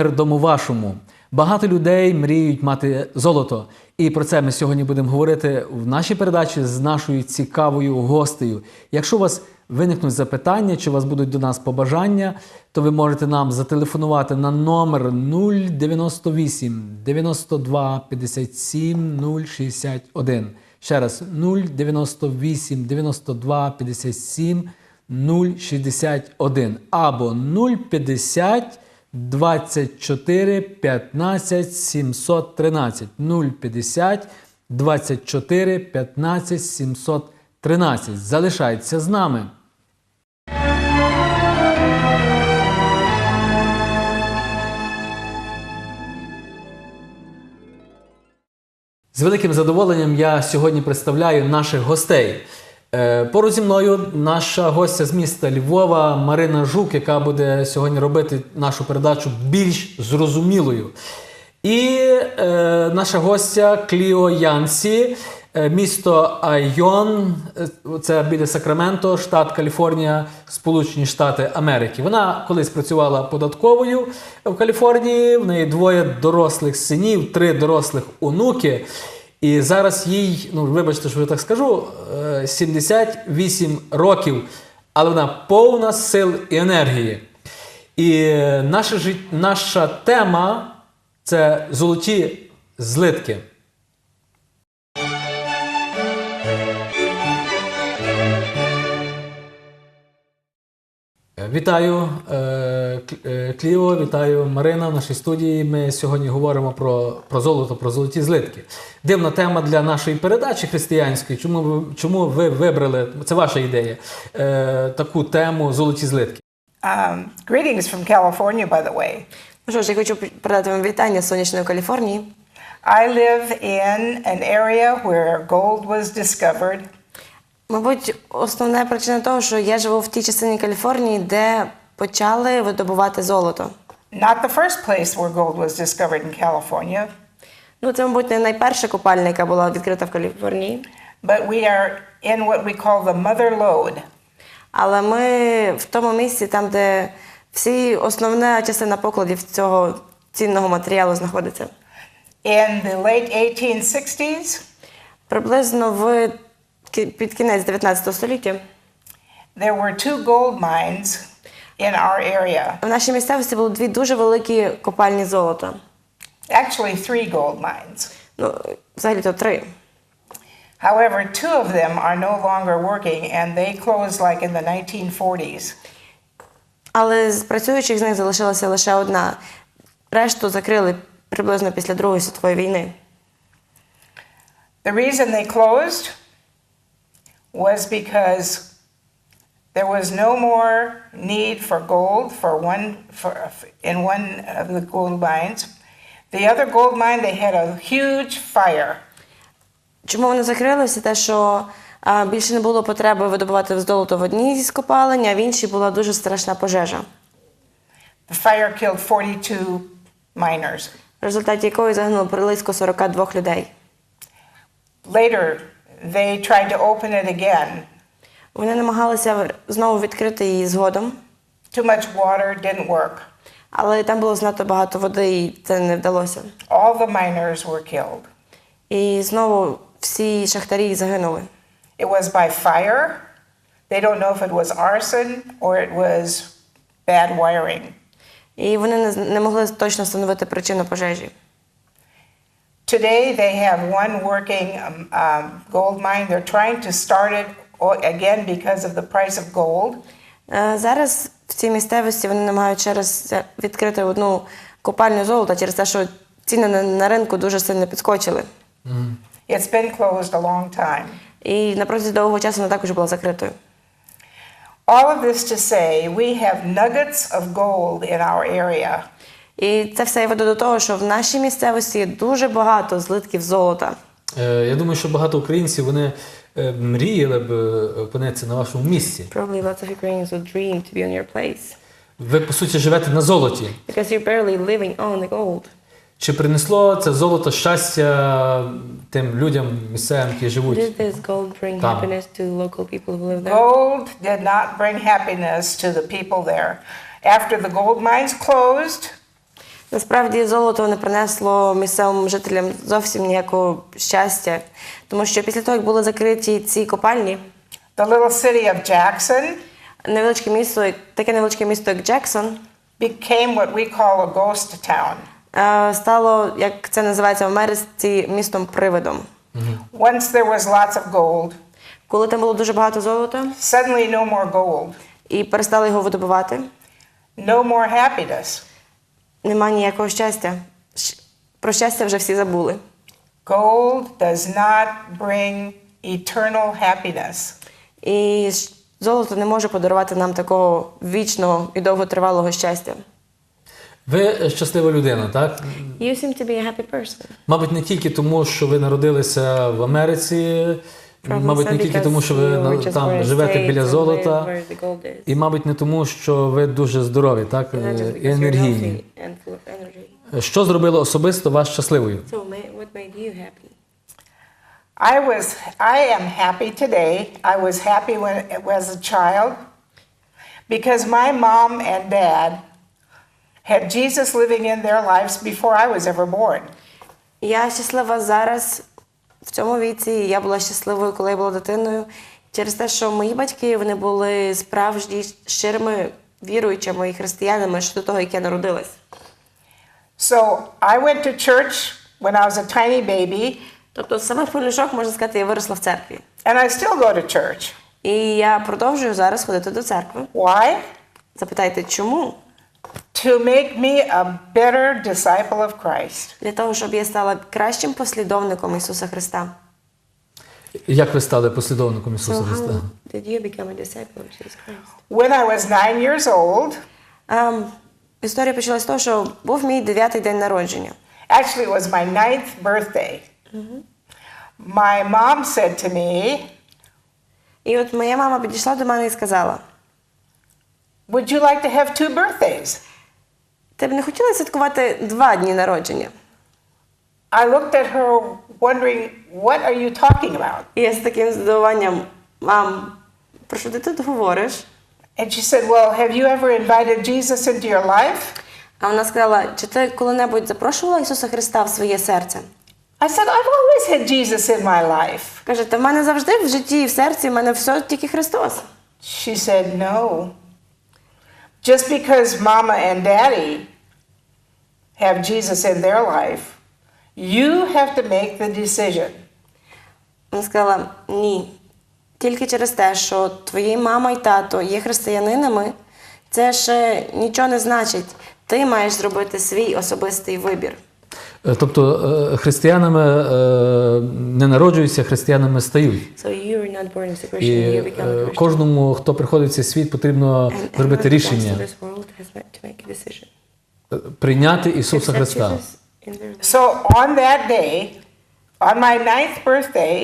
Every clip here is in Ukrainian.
Мир дому вашому. Багато людей мріють мати золото. І про це ми сьогодні будемо говорити в нашій передачі з нашою цікавою гостею. Якщо у вас виникнуть запитання, чи у вас будуть до нас побажання, то ви можете нам зателефонувати на номер 098 92 57 061. Ще раз 098 92 57 061 або 050 24 15 713 050 24 15 713. Залишайтеся з нами. З великим задоволенням я сьогодні представляю наших гостей. Е, Поруч зі мною наша гостя з міста Львова Марина Жук, яка буде сьогодні робити нашу передачу більш зрозумілою. І е, наша гостя Кліо Янсі, е, місто Айон, е, це біля Сакраменто, штат Каліфорнія, Сполучені Штати Америки. Вона колись працювала податковою в Каліфорнії. В неї двоє дорослих синів, три дорослих онуки. І зараз їй, ну вибачте, що я так скажу, е, 78 років, але вона повна сил і енергії. І е, наша, наша тема це золоті злитки. Вітаю е, е, Кліо, вітаю Марина в нашій студії. Ми сьогодні говоримо про, про золото, про золоті злитки. Дивна тема для нашої передачі християнської. Чому ви, чому ви вибрали, це ваша ідея, е, таку тему золоті злитки? Um, greetings from California, by the way. Ну що ж, я хочу передати вам вітання з сонячної Каліфорнії. I live in an area where gold was discovered, Мабуть, основна причина того, що я живу в тій частині Каліфорнії, де почали видобувати золото. not the first place where gold was discovered in California, Ну, це, мабуть, не найперша копальня, яка була відкрита в Каліфорнії. but we are in what we call the mother lode. Але ми в тому місці, там, де всі основна частина покладів цього цінного матеріалу знаходиться. In the late 1860s, Приблизно в під кінець 19 століття there were two gold mines in our area. в нашій місцевості були дві дуже великі копальні золота. Actually, three gold mines. Ну, взагалі то три. However, two of them are no longer working and they closed like in the 1940s. Але з працюючих з них залишилася лише одна. Решту закрили приблизно після Другої світової війни. The reason they closed was because there was no more need for gold for one for in one of the gold mines. The other gold mine they had a huge fire. Чому вони закрилися? Те, що а, більше не було потреби видобувати золото в одній зі скопалень, а в іншій була дуже страшна пожежа, The fire killed 42 miners. в результаті якої загинуло близько 42 людей. Later, they tried to open it again. Вони намагалися знову відкрити її згодом, Too much water didn't work. але там було занадто багато води, і це не вдалося. All the miners were killed. І знову всі шахтарі загинули. It was by fire. They don't know if it was arson or it was bad wiring. І вони не, з- не могли точно встановити причину пожежі. Today they have one working um, um, gold mine. They're trying to start it o- again because of the price of gold. Е, Зараз в цій місцевості вони намагаються ще раз е, відкрити одну копальню золота через те, що ціни на, на ринку дуже сильно підскочили. It's been closed a long time. І на протязі довгого часу вона також була закритою. All of this to say, we have nuggets of gold in our area. І це все я до того, що в нашій місцевості є дуже багато злитків золота. Е, Я думаю, що багато українців вони е, мріяли б е, опинитися на вашому місці. Probably lots of Ukrainians would dream to be on your place. Ви по суті живете на золоті. Because you're barely living on the gold. Чи принесло це золото щастя тим людям місцевим, які живуть? Did this gold bring Там. happiness to local people who live there? Gold did not bring happiness to the people there. After the gold mines closed, Насправді золото не принесло місцевим жителям зовсім ніякого щастя, тому що після того, як були закриті ці копальні, The little city of Jackson невеличке місто, таке невеличке місто, як Джексон, became what we call a ghost town. е, стало, як це називається в Америці, містом привидом. Once there was lots of gold, Коли там було дуже багато золота suddenly no more gold, і перестали його видобувати, no more happiness. Нема ніякого щастя. Про щастя вже всі забули. Gold does not bring eternal happiness. І золото не може подарувати нам такого вічного і довготривалого щастя. Ви щаслива людина, так? You seem to be a happy person. Мабуть, не тільки тому, що ви народилися в Америці, мабуть, не тільки тому, що ви там живете біля золота, і, мабуть, не тому, що ви дуже здорові, так? Е, І енергійні. Що зробило особисто вас щасливою? I was I am happy today. I was happy when as a child because my mom and dad had Jesus living in their lives before I was ever born. Я щаслива зараз в цьому віці. Я була щасливою, коли я була дитиною. Через те, що мої батьки вони були справжні щирими віруючими і християнами ще до того, як я народилась. So I went to church when I was a tiny baby, Тобто з самих полюшок, можна сказати, я виросла в церкві. and I still go to church. І я продовжую зараз ходити до церкви. Why? Запитайте, чому? To make me a better disciple of Christ. Для того, щоб я стала кращим послідовником Ісуса Христа. Як ви стали послідовником Ісуса Христа? did you become a disciple of Jesus Christ? When I was nine years old, Ем, історія почалась з того, що був мій дев'ятий день народження. actually, it was my ninth birthday. My mom said to me, І от моя мама підійшла до мене і сказала: Would you like to have two birthdays? ти б не хотіла святкувати два дні народження? I looked at her, wondering, What are you talking about? І я з таким здивуванням, мам, про що ти тут говориш? And she said, Well, have you ever invited Jesus into your life? А вона сказала: чи ти коли-небудь запрошувала Ісуса Христа в своє серце? I said, I've always had Jesus in my life. Каже, та в мене завжди в житті і в серці в мене все тільки Христос. She said, No. Just because mama and daddy have Jesus in their life, you have to make the decision. Вона сказала: ні. Тільки через те, що твої мама і тато є християнинами, це ще нічого не значить. Ти маєш зробити свій особистий вибір. Е, Тобто е, християнами е, не народжуються, християнами стають. І кожному, хто приходить в цей світ, потрібно зробити рішення, прийняти Ісуса Христа. So on that day, on my ninth birthday,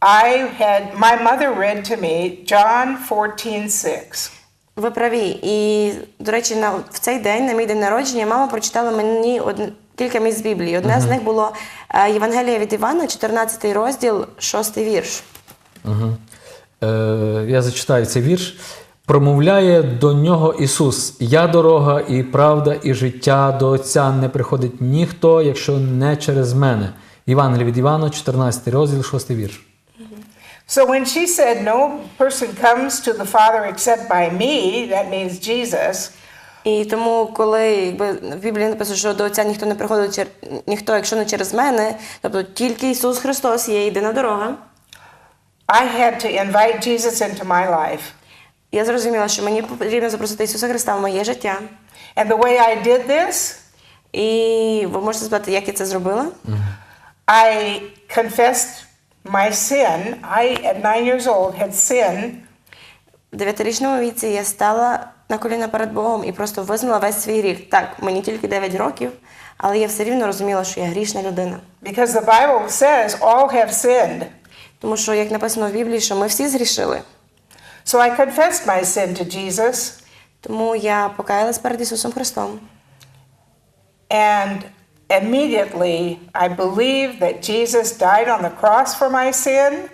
I had my mother read to me John 14, 6. Ви праві. І, до речі, на, в цей день, на мій день народження, мама прочитала мені од... кілька місць з Біблії. Одне з них було е, Євангелія від Івана, 14 розділ, 6 вірш. Угу. Е, я зачитаю цей вірш. Промовляє до нього Ісус: Я дорога і правда, і життя до Отця не приходить ніхто, якщо не через мене. Євангелія від Івана, 14 розділ, 6 вірш. So when she said, No person comes to the Father except by me, that means Jesus, І тому, коли якби, в Біблії написано, що до Отця ніхто не приходить, чер... ніхто, якщо не через мене, тобто тільки Ісус Христос є єдина дорога. I had to invite Jesus into my life. Я зрозуміла, що мені потрібно запросити Ісуса Христа в моє життя. And the way I did this, І ви можете спитати, як я це зробила? I confessed my sin. I, at nine years old, had sinned. В дев'ятирічному віці я стала на коліна перед Богом і просто визнала весь свій гріх. Так, мені тільки 9 років, але я все рівно розуміла, що я грішна людина. Because the Bible says all have sinned. Тому що, як написано в Біблії, що ми всі згрішили. So I confessed my sin to Jesus, Тому я покаялась перед Ісусом Христом. and immediately I believed that Jesus died on the cross for my sin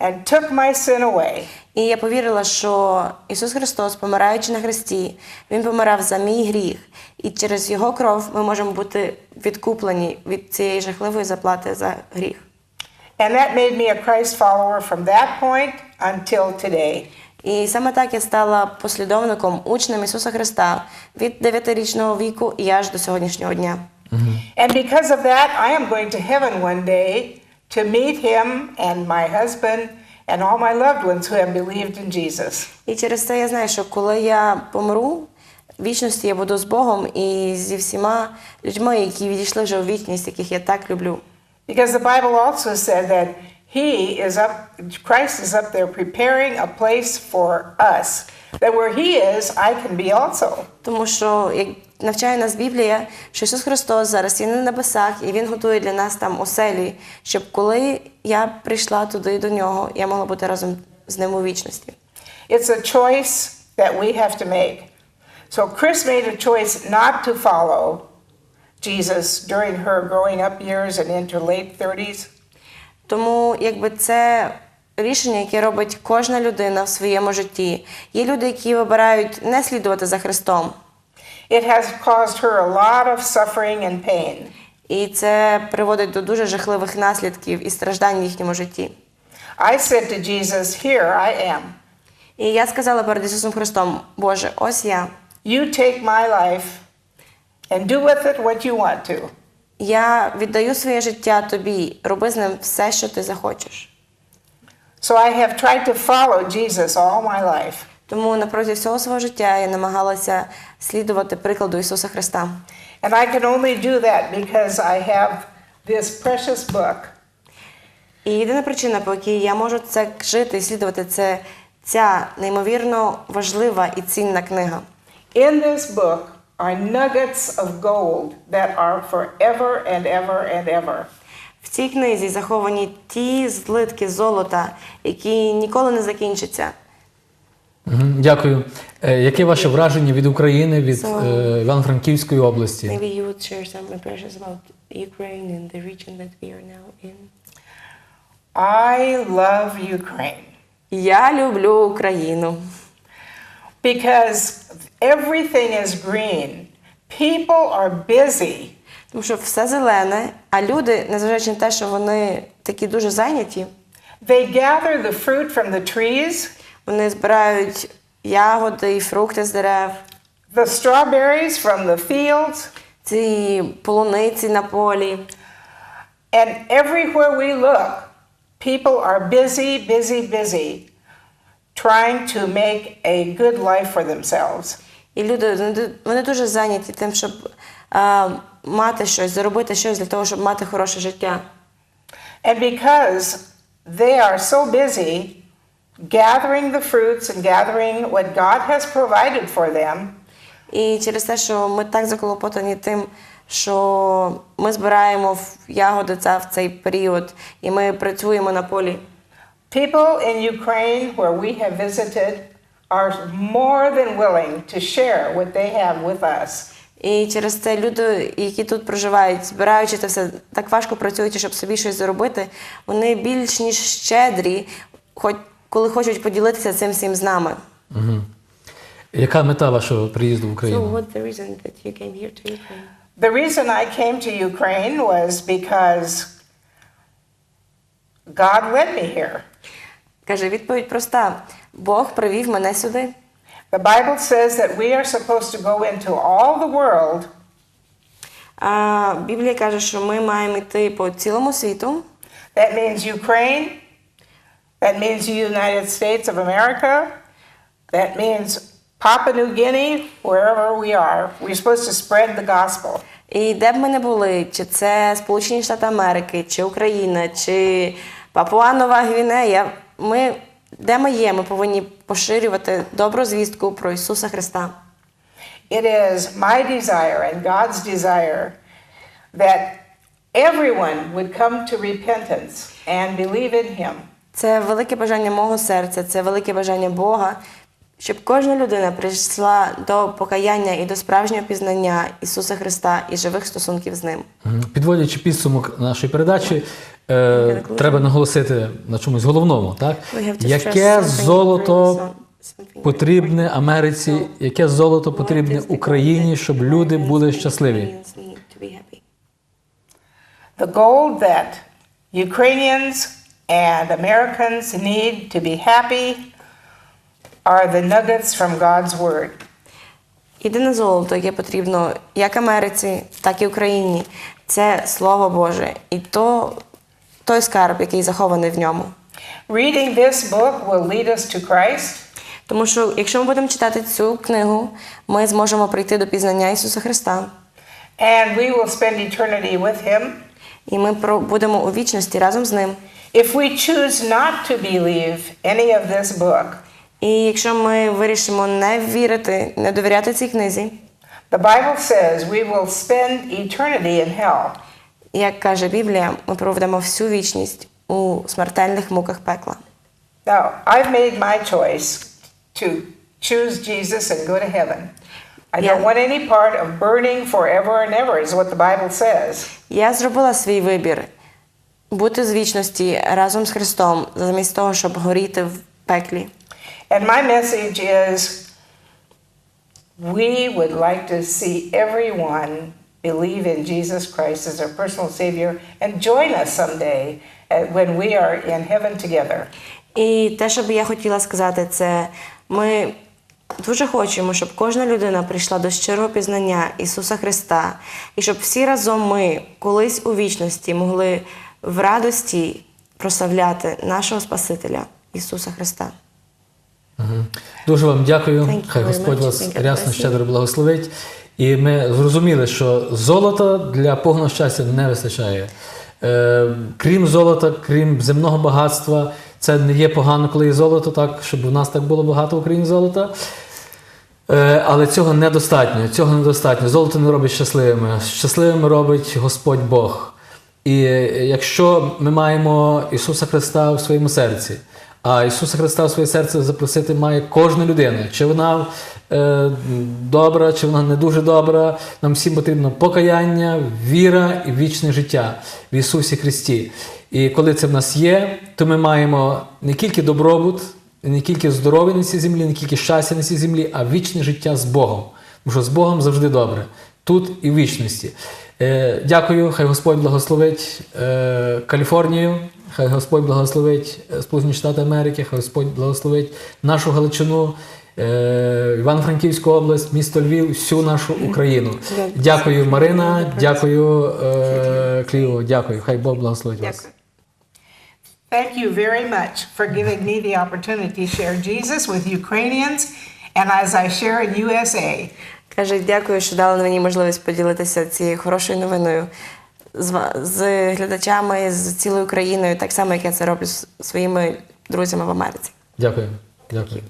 and took my sin away. І я повірила, що Ісус Христос, помираючи на хресті, Він помирав за мій гріх, і через Його кров ми можемо бути відкуплені від цієї жахливої заплати за гріх. And that made me a Christ follower from that point until today. І саме так я стала послідовником, учнем Ісуса Христа від 9-річного віку і аж до сьогоднішнього дня. And because of that, I am going to heaven one day to meet him and my husband and all my loved ones who have believed in Jesus. І через це я знаю, що коли я помру, в вічності я буду з Богом і зі всіма людьми, які відійшли вже у вічність, яких я так люблю. Because the Bible also said that he is up, Christ is up there preparing a place for us. That where he is, I can be also. Тому що як навчає нас Біблія, що Ісус Христос зараз є на небесах, і Він готує для нас там оселі, щоб коли я прийшла туди до нього, я могла бути разом з ним у вічності. It's a choice that we have to make. So Chris made a choice not to follow Jesus during her growing up years and into late 30s. Тому якби це рішення, яке робить кожна людина в своєму житті. Є люди, які вибирають не слідувати за Христом. It has caused her a lot of suffering and pain. І це приводить до дуже жахливих наслідків і страждань в їхньому житті. I said to Jesus, Here I am. І я сказала перед Ісусом Христом: Боже, ось я. You take my life and do with it what you want to. Я віддаю своє життя тобі, роби з ним все, що ти захочеш. So I have tried to follow Jesus all my life. Тому напроти всього свого життя я намагалася слідувати прикладу Ісуса Христа. And I can only do that because I have this precious book. І єдина причина, по якій я можу це жити і слідувати, це ця неймовірно важлива і цінна книга. In this book are nuggets of gold that are forever and ever and ever. В цій книзі заховані ті злитки золота, які ніколи не закінчаться. Дякую. Е, Яке ваше враження від України, від So- е, Івано-Франківської області? Maybe you would share some impressions about Ukraine and the region that we are now in. I love Ukraine Я люблю Україну. because everything is green. People are busy. Тому що все зелене, а люди, незважаючи на те, що вони такі дуже зайняті, They gather the fruit from the trees, вони збирають ягоди і фрукти з дерев, the strawberries from the fields, ці полуниці на полі. and everywhere we look, people are busy, busy, busy Trying to make a good life for themselves. І люди вони дуже зайняті тим, щоб а, мати щось, заробити щось для того, щоб мати хороше життя. And because they are so busy gathering the fruits and gathering what God has provided for them, І через те, що ми так заклопотані тим, що ми збираємо ягоди в цей період, і ми працюємо на полі. People in Ukraine where we have visited are more than willing to share what they have with us. І через це люди, які тут проживають, збираючи це все, так важко працюючи, щоб собі щось заробити, вони більш ніж щедрі, хоч коли хочуть поділитися цим всім з нами. Мгм. Яка мета вашого приїзду в Україну? So what's the reason that you came here to Ukraine? The reason I came to Ukraine was because God led me here. Каже, відповідь проста: Бог привів мене сюди. The Bible says that we are supposed to go into all the world А Біблія каже, що ми маємо йти по цілому світу. That means Ukraine. That means the United States of America. That means Papua New Guinea, wherever we are. We're supposed to spread the gospel. І де б ми не були, чи це Сполучені Штати Америки, чи Україна, чи Папуа Нова Гвінея, ми, де ми є, ми повинні поширювати добру звістку про Ісуса Христа. It is my desire and God's desire that everyone would come to repentance and believe in Him. Це велике бажання мого серця, це велике бажання Бога, щоб кожна людина прийшла до покаяння і до справжнього пізнання Ісуса Христа і живих стосунків з Ним. Підводячи підсумок нашої передачі, е, треба наголосити на чомусь головному, так? Stress Яке золото something потрібне Америці, яке золото потрібне Україні, щоб люди були щасливі? The gold that Ukrainians and Americans need to be happy are the nuggets from God's Word. Єдине золото, яке потрібно як Америці, так і Україні, це Слово Боже. І то той скарб, який захований в ньому. Reading this book will lead us to Christ, Тому що якщо ми будемо читати цю книгу, ми зможемо прийти до пізнання Ісуса Христа. and we will spend eternity with Him. І ми будемо у вічності разом з ним. If we choose not to believe any of this book, І якщо ми вирішимо не вірити, не довіряти цій книзі, the Bible says we will spend eternity in hell. як каже Біблія, ми проведемо всю вічність у смертельних муках пекла. Now, I've made my choice to choose Jesus and go to heaven. I don't want any part of burning forever and ever, is what the Bible says. Я зробила свій вибір бути з вічності разом з Христом, замість того, щоб горіти в пеклі. And my message is we would like to see everyone believe in Jesus Christ as their personal Savior and join us someday when we are in heaven together. І те, що би я хотіла сказати, це ми дуже хочемо, щоб кожна людина прийшла до щирого пізнання Ісуса Христа, і щоб всі разом ми колись у вічності могли в радості прославляти нашого Спасителя Ісуса Христа. Дуже вам дякую. Хай Господь вас рясно щедро благословить. І ми зрозуміли, що золота для повного щастя не вистачає. Е, крім золота, крім земного багатства, це не є погано, коли є золото, так, щоб у нас так було багато в Україні золота. Е, Але цього недостатньо. Цього недостатньо. Золото не робить щасливими. Щасливими робить Господь Бог. І якщо ми маємо Ісуса Христа в своєму серці, а Ісуса Христа в своє серце запросити має кожна людина, чи вона е, добра, чи вона не дуже добра, нам всім потрібно покаяння, віра і вічне життя в Ісусі Христі. І коли це в нас є, то ми маємо не тільки добробут, не тільки здоров'я на цій землі, не тільки щастя на цій землі, а вічне життя з Богом. Тому що з Богом завжди добре, тут і в вічності. Е, дякую, хай Господь благословить е, Каліфорнію, хай Господь благословить е, Сполучені Штати Америки, хай Господь благословить нашу Галичину, е, Івано-Франківську область, місто Львів, всю нашу Україну. Дякую, Марина, дякую, е, Кліо, дякую. Хай Бог благословить вас. Thank you very much for giving me the opportunity to share Jesus with Ukrainians and as I share in USA. Каже, дякую, що дали мені можливість поділитися цією хорошою новиною з, з глядачами, з цілою Україною, так само, як я це роблю з своїми друзями в Америці. Дякую. Дякую.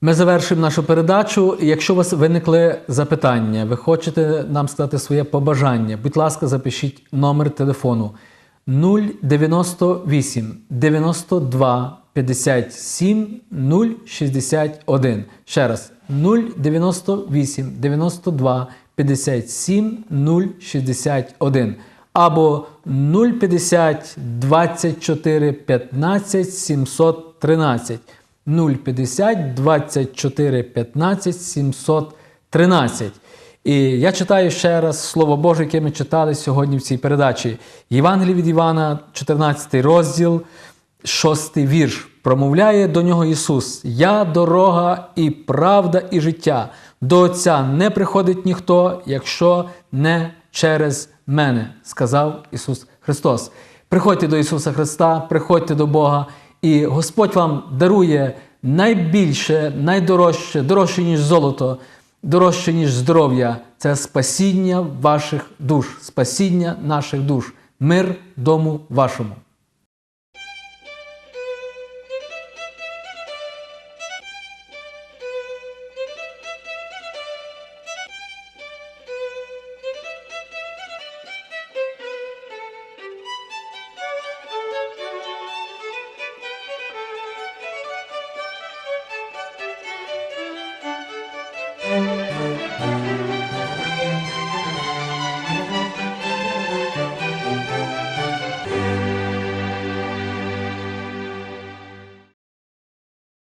Ми завершуємо нашу передачу. Якщо у вас виникли запитання, ви хочете нам сказати своє побажання, будь ласка, запишіть номер телефону 098 92 57 061. Ще раз 098 92 57 061 або 050 24 15 713 050 24 15 713. І я читаю ще раз Слово Боже, яке ми читали сьогодні в цій передачі. Євангелій від Івана, 14 розділ, 6 вірш. Промовляє до нього Ісус: Я дорога і правда, і життя. До Отця не приходить ніхто, якщо не через мене, сказав Ісус Христос. Приходьте до Ісуса Христа, приходьте до Бога, і Господь вам дарує найбільше, найдорожче, дорожче, ніж золото, дорожче, ніж здоров'я. Це спасіння ваших душ, спасіння наших душ, мир дому вашому.